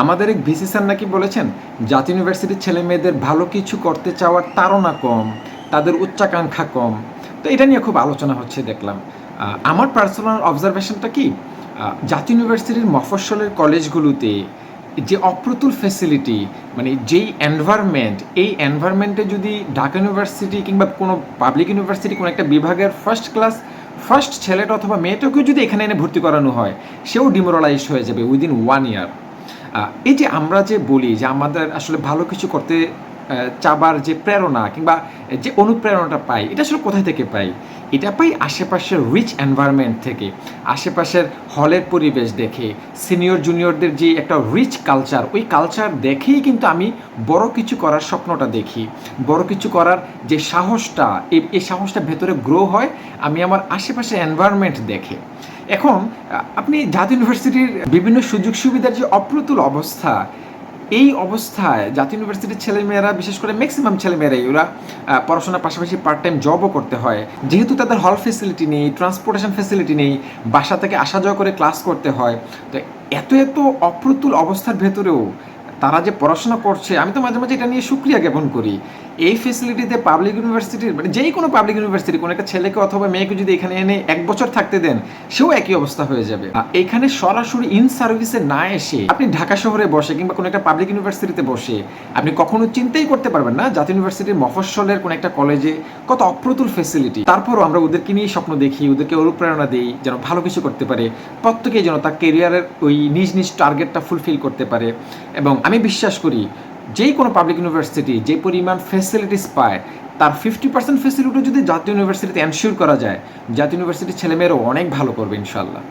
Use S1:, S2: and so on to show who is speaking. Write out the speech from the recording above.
S1: আমাদের এক VC sir নাকি বলেছেন, জাতীয় ইউনিভার্সিটির ছেলে মেয়েদের ভালো কিছু করতে চাওয়ার তাড়না কম, তাদের উচ্চাকাঙ্ক্ষা কম। তো এটা নিয়ে খুব আলোচনা হচ্ছে, দেখলাম। আমার পার্সোনাল অবজারভেশনটা কি? জাতীয় ইউনিভার্সিটির মফস্বলের কলেজগুলোতে যে অপ্রতুল ফেসিলিটি মানে যেই এনভায়রনমেন্ট এই এনভায়রনমেন্টে যদি ঢাকা ইউনিভার্সিটি কিংবা কোনো পাবলিক ইউনিভার্সিটি, কোনো একটা বিভাগের ফার্স্ট ক্লাস ফার্স্ট ছেলেটা অথবা মেয়েটাকেও যদি এখানে এনে ভর্তি করানো হয়, সেও ডিমোরালাইজ হয়ে যাবে উইদিন ওয়ান ইয়ার এই যে আমরা যে বলি যে আমাদের আসলে ভালো কিছু করতে চাবার যে প্রেরণা কিংবা যে অনুপ্রেরণাটা পাই, এটা আসলে কোথায় থেকে পাই? এটা পাই আশেপাশের রিচ এনভায়রনমেন্ট থেকে, আশেপাশের হলের পরিবেশ দেখে সিনিয়র জুনিয়রদের যে একটা রিচ কালচার ওই কালচার দেখেই কিন্তু আমি বড় কিছু করার স্বপ্নটা দেখি। বড় কিছু করার যে সাহসটা, এই সাহসটা ভেতরে গ্রো হয়, আমি আমার আশেপাশের এনভায়রনমেন্ট দেখে। এখন, আপনি জাতীয় ইউনিভার্সিটির বিভিন্ন সুযোগ সুবিধার যে অপ্রতুল অবস্থা, এই অবস্থায় জাতীয় ইউনিভার্সিটির ছেলেমেয়েরা, বিশেষ করে ম্যাক্সিমাম ছেলেমেয়েরাই ওরা পড়াশোনার পাশাপাশি পার্ট টাইম জবও করতে হয়। যেহেতু তাদের হল ফেসিলিটি নেই ট্রান্সপোর্টেশন ফেসিলিটি নেই, বাসা থেকে আসা যাওয়া করে ক্লাস করতে হয়, তো এত এত অপ্রতুল অবস্থার ভেতরেও তারা যে পড়াশোনা করছে, আমি তো মাঝে মাঝে এটা নিয়ে সুক্রিয়া জ্ঞাপন করি। এই ফেসিলিটিতে পাবলিক ইউনিভার্সিটির মানে যেই কোনো পাবলিক ইউনিভার্সিটি কোনো একটা ছেলেকে অথবা মেয়েকে যদি এখানে এনে এক বছর থাকতে দেন, সেও একই অবস্থা হয়ে যাবে। এখানে সরাসরি ইন সার্ভিসে না এসে আপনি ঢাকা শহরে বসে কিংবা কোনো একটা পাবলিক ইউনিভার্সিটিতে বসে, আপনি কখনো চিন্তাই করতে পারবেন না জাতীয় ইউনিভার্সিটির মফস্বলের কোনো একটা কলেজে কত অপ্রতুল ফেসিলিটি তারপরও আমরা ওদেরকে নিয়ে স্বপ্ন দেখি, ওদেরকে অনুপ্রেরণা দিই, যেন ভালো কিছু করতে পারে। প্রত্যেকেই যেন তার কেরিয়ারের ওই নিজ নিজ টার্গেটটা ফুলফিল করতে পারে। এবং আমি বিশ্বাস করি, যেই কোনো পাবলিক ইউনিভার্সিটি যে পরিমাণ ফেসিলিটিস পায়, তার ফিফটি পার্সেন্ট ফেসিলিটি যদি জাতীয় ইউনিভার্সিটিতে এনশিওর করা যায়, জাতীয় ইউনিভার্সিটির ছেলেমেয়েরাও অনেক ভালো করবে ইনশাল্লাহ